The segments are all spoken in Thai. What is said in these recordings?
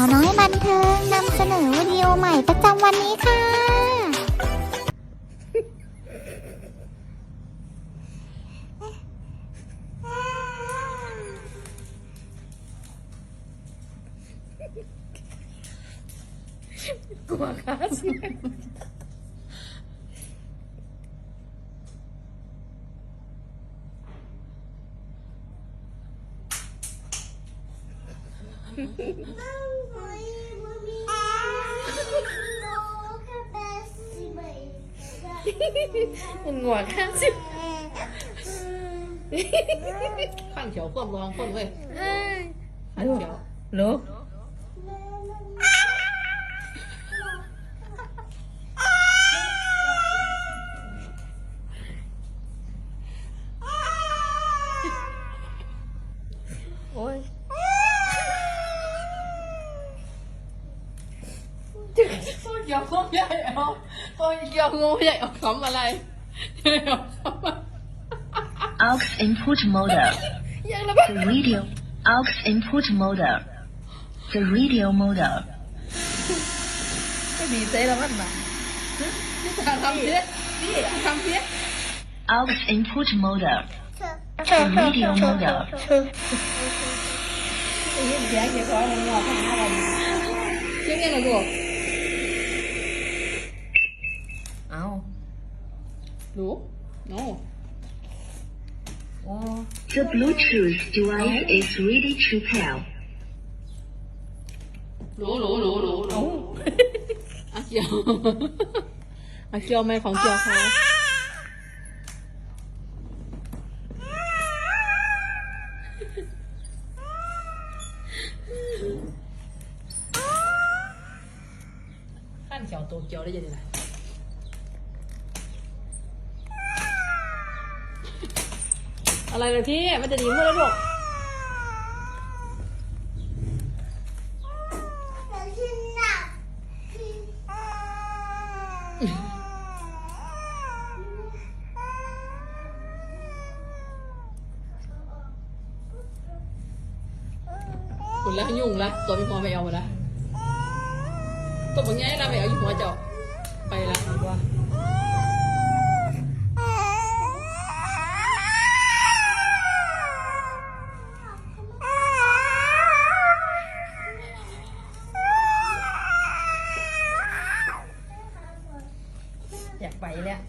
าวน้อยบันเทิงนำเสนอวิดีโอใหม่ประจำวันนี้ค่ะ กลัวค่ะสิ มันงัวค่ะสิข้างเขียวความร้องคนเว้ยข้างเขียวลู เกี่ยวงูใหญ่เอาพ่อเกี่ยวงูใหญ่เอาคำอะไรเอาคำอะไร aux input model. ยังระเบิด The radio aux input model. The radio model. ไม่ดีใจแล้วมันมาทำเพี้ยนี่ทำเพี้ย aux input model. The radio model. เสียงเสียงร้องมันงอข้างหน้าเราเสียงยังไงลูกเอา ลูก no โอ้ The Bluetooth device is ready to pair. หลูหลูหลูหลูหลูอาเกียวอาเกียวไม่ของเกียวเขาขั้นเขียวตัวเกียวได้ยังไง อะไรเลยที่ มันจะดีเมื่อไรลูกคุณล้วยุ่งล้วตัวมีพอไม่เอาล้วตัวบางอย่างเราไม่เอาอยู่หัวเจาะไปละดีกว่า อยาก ไปแล้ว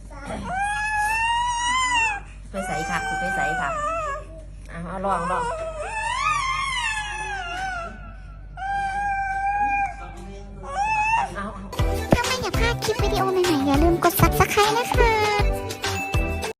ไปใส่ค่ะไปใส่ค่ะเอาเอาลองลองเอาเอาถ้าไม่อยากพลาดคลิปวิดีโอใหม่ๆอย่าลืมกด subscribe นะคะ